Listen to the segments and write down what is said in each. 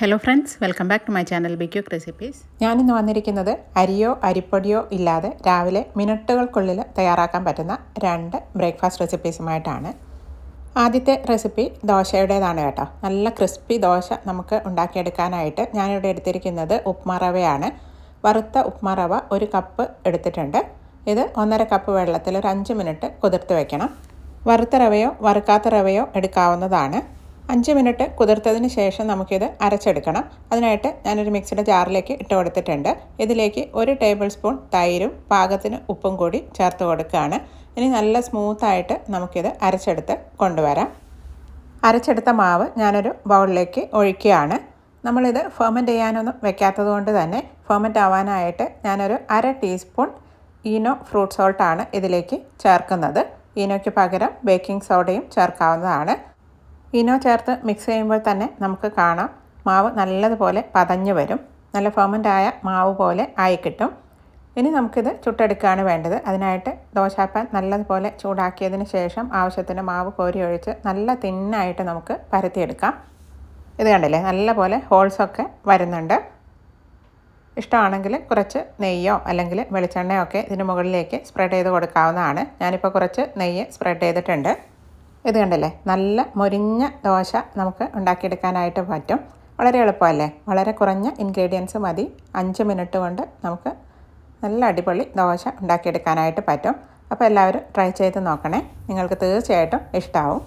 Hello friends welcome back to my channel ബിക്യൂക്ക് recipes ഞാനിന്ന് വന്നിരിക്കുന്നത് അരിയോ അരിപ്പൊടിയോ ഇല്ലാതെ രാവിലെ മിനിറ്റുകൾക്കുള്ളിൽ തയ്യാറാക്കാൻ പറ്റുന്ന രണ്ട് ബ്രേക്ക്ഫാസ്റ്റ് റെസിപ്പീസുമായിട്ടാണ്. ആദ്യത്തെ റെസിപ്പി ദോശയുടേതാണ് കേട്ടോ. നല്ല ക്രിസ്പി ദോശ നമുക്ക് ഉണ്ടാക്കിയെടുക്കാനായിട്ട് ഞാനിവിടെ എടുത്തിരിക്കുന്നത് ഉപ്മാറവയാണ് വറുത്ത ഉപ്മാറവ ഒരു കപ്പ് എടുത്തിട്ടുണ്ട്. ഇത് ഒന്നര കപ്പ് വെള്ളത്തിൽ ഒരു അഞ്ച് മിനിറ്റ് കുതിർത്ത് വയ്ക്കണം വറുത്ത റവയോ വറുക്കാത്ത റവയോ എടുക്കാവുന്നതാണ്. അഞ്ച് മിനിറ്റ് കുതിർത്തതിന് ശേഷം നമുക്കിത് അരച്ചെടുക്കണം. അതിനായിട്ട് ഞാനൊരു മിക്സിയുടെ ജാറിലേക്ക് ഇട്ട് കൊടുത്തിട്ടുണ്ട്. ഇതിലേക്ക് ഒരു ടേബിൾ സ്പൂൺ തൈരും പാകത്തിന് ഉപ്പും കൂടി ചേർത്ത് കൊടുക്കുകയാണ്. ഇനി നല്ല സ്മൂത്തായിട്ട് നമുക്കിത് അരച്ചെടുത്ത് കൊണ്ടുവരാം. അരച്ചെടുത്ത മാവ് ഞാനൊരു ബൗളിലേക്ക് ഒഴിക്കുകയാണ്. നമ്മളിത് ഫെർമെന്റ് ചെയ്യാനൊന്നും വെക്കാത്തത് കൊണ്ട് തന്നെ ഫെർമെന്റ് ആവാനായിട്ട് ഞാനൊരു അര ടീസ്പൂൺ ഈനോ ഫ്രൂട്ട് സോൾട്ടാണ് ഇതിലേക്ക് ചേർക്കുന്നത്. ഈനോയ്ക്ക് പകരം ബേക്കിംഗ് സോഡയും ചേർക്കാവുന്നതാണ്. ഈനോ ചേർത്ത് മിക്സ് ചെയ്യുമ്പോൾ തന്നെ നമുക്ക് കാണാം. മാവ് നല്ലതുപോലെ പതഞ്ഞു വരും. നല്ല ഫെർമെന്റ് ആയ മാവ് പോലെ ആയി കിട്ടും. ഇനി നമുക്കിത് ചുട്ടെടുക്കുകയാണ് വേണ്ടത്. അതിനായിട്ട് ദോശാപ്പാൻ നല്ലതുപോലെ ചൂടാക്കിയതിന് ശേഷം ആവശ്യത്തിന് മാവ് കോരി ഒഴിച്ച് നല്ല തിന്നായിട്ട് നമുക്ക് പരത്തിയെടുക്കാം. ഇത് കണ്ടില്ലേ? നല്ലപോലെ ഹോൾസൊക്കെ വരുന്നുണ്ട്. ഇഷ്ടമാണെങ്കിൽ കുറച്ച് നെയ്യോ അല്ലെങ്കിൽ വെളിച്ചെണ്ണയോ ഒക്കെ ഇതിന് മുകളിലേക്ക് സ്പ്രെഡ് ചെയ്ത് കൊടുക്കാവുന്നതാണ്. ഞാനിപ്പോൾ കുറച്ച് നെയ്യ് സ്പ്രെഡ് ചെയ്തിട്ടുണ്ട്. ഇത് കണ്ടല്ലേ? നല്ല മൊരിഞ്ഞ ദോശ നമുക്ക് ഉണ്ടാക്കിയെടുക്കാനായിട്ട് പറ്റും. വളരെ എളുപ്പമല്ലേ? വളരെ കുറഞ്ഞ ഇൻഗ്രീഡിയൻസ് മതി. അഞ്ച് മിനിറ്റ് കൊണ്ട് നമുക്ക് നല്ല അടിപൊളി ദോശ ഉണ്ടാക്കിയെടുക്കാനായിട്ട് പറ്റും. അപ്പോൾ എല്ലാവരും ട്രൈ ചെയ്ത് നോക്കണേ. നിങ്ങൾക്ക് തീർച്ചയായിട്ടും ഇഷ്ടമാവും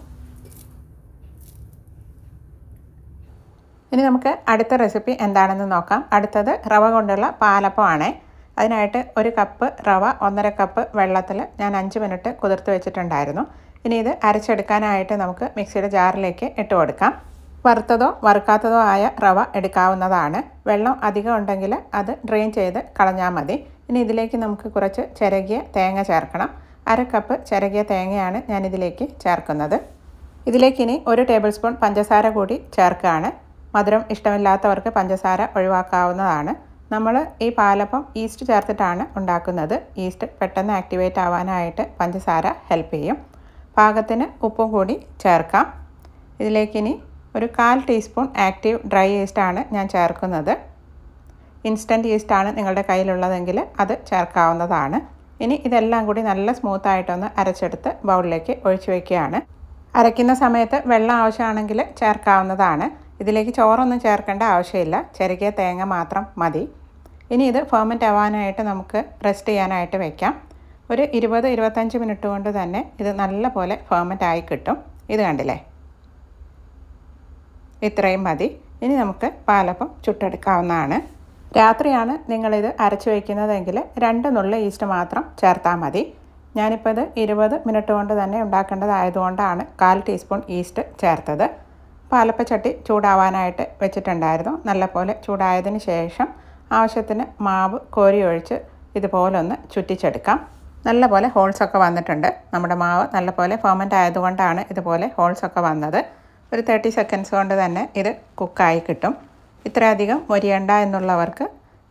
ഇനി നമുക്ക് അടുത്ത റെസിപ്പി എന്താണെന്ന് നോക്കാം. അടുത്തത് റവ കൊണ്ടുള്ള പാലപ്പമാണ്. അതിനായിട്ട് ഒരു കപ്പ് റവ ഒന്നര കപ്പ് വെള്ളത്തിൽ ഞാൻ അഞ്ച് മിനിറ്റ് കുതിർത്ത് വെച്ചിട്ടുണ്ടായിരുന്നു. ഇനി ഇത് അരച്ചെടുക്കാനായിട്ട് നമുക്ക് മിക്സിയുടെ ജാറിലേക്ക് ഇട്ട് കൊടുക്കാം. വറുത്തതോ വറുക്കാത്തതോ ആയ റവ എടുക്കാവുന്നതാണ്. വെള്ളം അധികം ഉണ്ടെങ്കിൽ അത് ഡ്രെയിൻ ചെയ്ത് കളഞ്ഞാൽ മതി. ഇനി ഇതിലേക്ക് നമുക്ക് കുറച്ച് ചിരകിയ തേങ്ങ ചേർക്കണം. അര കപ്പ് ചിരകിയ തേങ്ങയാണ് ഞാനിതിലേക്ക് ചേർക്കുന്നത്. ഇതിലേക്ക് ഇനി ഒരു ടേബിൾ സ്പൂൺ പഞ്ചസാര കൂടി ചേർക്കുകയാണ്. മധുരം ഇഷ്ടമില്ലാത്തവർക്ക് പഞ്ചസാര ഒഴിവാക്കാവുന്നതാണ്. നമ്മൾ ഈ പാലപ്പം ഈസ്റ്റ് ചേർത്തിട്ടാണ് ഉണ്ടാക്കുന്നത്. ഈസ്റ്റ് പെട്ടെന്ന് ആക്ടിവേറ്റ് ആവാനായിട്ട് പഞ്ചസാര ഹെൽപ്പ് ചെയ്യും. പാകത്തിന് ഉപ്പും കൂടി ചേർക്കാം. ഇതിലേക്കിനി ഒരു കാൽ ടീസ്പൂൺ ആക്റ്റീവ് ഡ്രൈ ഈസ്റ്റാണ് ഞാൻ ചേർക്കുന്നത്. ഇൻസ്റ്റന്റ് ഈസ്റ്റാണ് നിങ്ങളുടെ കയ്യിലുള്ളതെങ്കിൽ അത് ചേർക്കാവുന്നതാണ്. ഇനി ഇതെല്ലാം കൂടി നല്ല സ്മൂത്തായിട്ടൊന്ന് അരച്ചെടുത്ത് ബൗളിലേക്ക് ഒഴിച്ചു വയ്ക്കുകയാണ് അരയ്ക്കുന്ന സമയത്ത് വെള്ളം ആവശ്യമാണെങ്കിൽ ചേർക്കാവുന്നതാണ്. ഇതിലേക്ക് ചോറൊന്നും ചേർക്കേണ്ട ആവശ്യമില്ല. ചെറുകിയ തേങ്ങ മാത്രം മതി. ഇനി ഇത് ഫെർമെന്റ് ആവാനായിട്ട് നമുക്ക് റെസ്റ്റ് ചെയ്യാനായിട്ട് വെക്കാം. ഒരു ഇരുപത് ഇരുപത്തഞ്ച് മിനിറ്റ് കൊണ്ട് തന്നെ ഇത് നല്ല പോലെ ഫേമന്റ് ആയി കിട്ടും. ഇത് കണ്ടില്ലേ? ഇത്രയും മതി. ഇനി നമുക്ക് പാലപ്പം ചുട്ടെടുക്കാവുന്നതാണ്. രാത്രിയാണ് നിങ്ങളിത് അരച്ചു വയ്ക്കുന്നതെങ്കിൽ രണ്ട് നുള്ള ഈസ്റ്റ് മാത്രം ചേർത്താൽ മതി. ഞാനിപ്പോൾ ഇത് ഇരുപത് മിനിറ്റ് കൊണ്ട് തന്നെ ഉണ്ടാക്കേണ്ടതായതുകൊണ്ടാണ് കാൽ ടീസ്പൂൺ ഈസ്റ്റ് ചേർത്തത്. പാലപ്പച്ചട്ടി ചൂടാവാനായിട്ട് വെച്ചിട്ടുണ്ടായിരുന്നു. നല്ലപോലെ ചൂടായതിന് ശേഷം ആവശ്യത്തിന് മാവ് കോരി ഒഴിച്ച് ഇതുപോലൊന്ന് ചുറ്റിച്ചെടുക്കാം. നല്ലപോലെ ഹോൾസൊക്കെ വന്നിട്ടുണ്ട്. നമ്മുടെ മാവ് നല്ലപോലെ ഫെർമെന്റ് ആയതുകൊണ്ടാണ് ഇതുപോലെ ഹോൾസൊക്കെ വന്നത്. ഒരു തേർട്ടി സെക്കൻഡ്സ് കൊണ്ട് തന്നെ ഇത് കുക്കായി കിട്ടും. ഇത്രയധികം മൊരിയണ്ട എന്നുള്ളവർക്ക്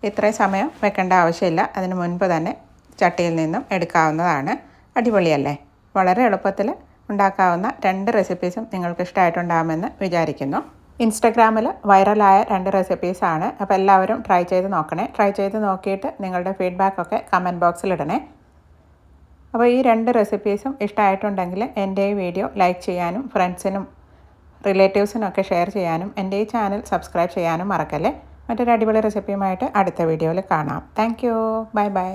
ഇത്രയും സമയം വെക്കേണ്ട ആവശ്യമില്ല. അതിന് മുൻപ് തന്നെ ചട്ടിയിൽ നിന്നും എടുക്കാവുന്നതാണ്. അടിപൊളിയല്ലേ? വളരെ എളുപ്പത്തിൽ ഉണ്ടാക്കാവുന്ന രണ്ട് റെസിപ്പീസും നിങ്ങൾക്ക് ഇഷ്ടമായിട്ടുണ്ടാകുമെന്ന് വിചാരിക്കുന്നു. ഇൻസ്റ്റഗ്രാമിൽ വൈറലായ രണ്ട് റെസിപ്പീസാണ് അപ്പോൾ എല്ലാവരും ട്രൈ ചെയ്ത് നോക്കണേ. ട്രൈ ചെയ്ത് നോക്കിയിട്ട് നിങ്ങളുടെ ഫീഡ്ബാക്കൊക്കെ കമന്റ് ബോക്സിൽ ഇടണേ. അപ്പോൾ ഈ രണ്ട് റെസിപ്പീസും ഇഷ്ടമായിട്ടുണ്ടെങ്കിൽ എന്റെ ഈ വീഡിയോ ലൈക്ക് ചെയ്യാനും ഫ്രണ്ട്സിനും റിലേറ്റീവ്സിനൊക്കെ ഷെയർ ചെയ്യാനും എന്റെ ഈ ചാനൽ സബ്സ്ക്രൈബ് ചെയ്യാനും മറക്കല്ലേ. മറ്റൊരു അടിപൊളി റെസിപ്പിയുമായിട്ട് അടുത്ത വീഡിയോയിൽ കാണാം. Thank you bye bye